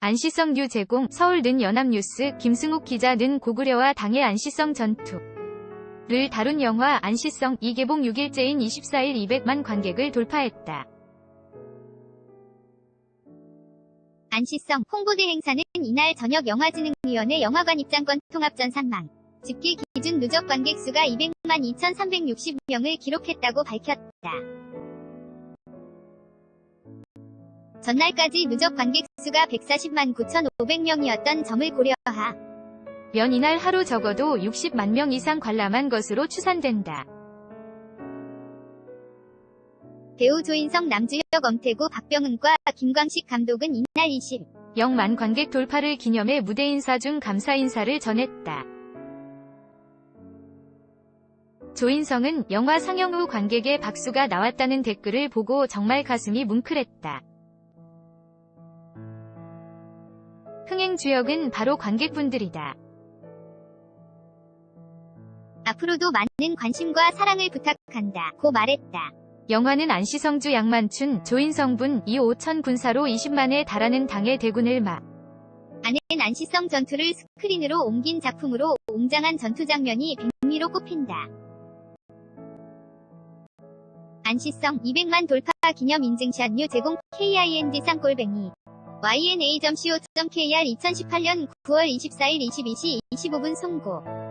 안시성 유 제공 서울 는 연합뉴스 김승욱 기자 는 고구려와 당의 안시성 전투 를 다룬 영화 안시성 이 개봉 6일째인 24일 200만 관객을 돌파했다. 안시성 홍보대 행사는 이날 저녁 영화진흥위원회 영화관 입장권 통합전 산망 집계 기준 누적 관객 수가 200만 2,360명을 기록했다고 밝혔다. 전날까지 누적 관객 수가 140만 9,500명이었던 점을 고려하 면 이날 하루 적어도 60만 명 이상 관람한 것으로 추산된다. 배우 조인성 남주혁 엄태구 박병은과 김광식 감독은 이날 20 0만 관객 돌파를 기념해 무대 인사 중 감사 인사를 전했다. 조인성은 영화 상영 후 관객의 박수가 나왔다는 댓글을 보고 정말 가슴이 뭉클했다. 흥행 주역은 바로 관객분들이다. 앞으로도 많은 관심과 사랑을 부탁한다. 고 말했다. 영화는 안시성주 양만춘, 조인성분, 이 5천 군사로 20만에 달하는 당의 대군을 막 아는 안시성 전투를 스크린으로 옮긴 작품으로 웅장한 전투 장면이 백미로 꼽힌다. 안시성 200만 돌파 기념 인증샷 뉴 제공 KIND 쌍골뱅이 yna.co.kr 2018년 9월 24일 22시 25분 송고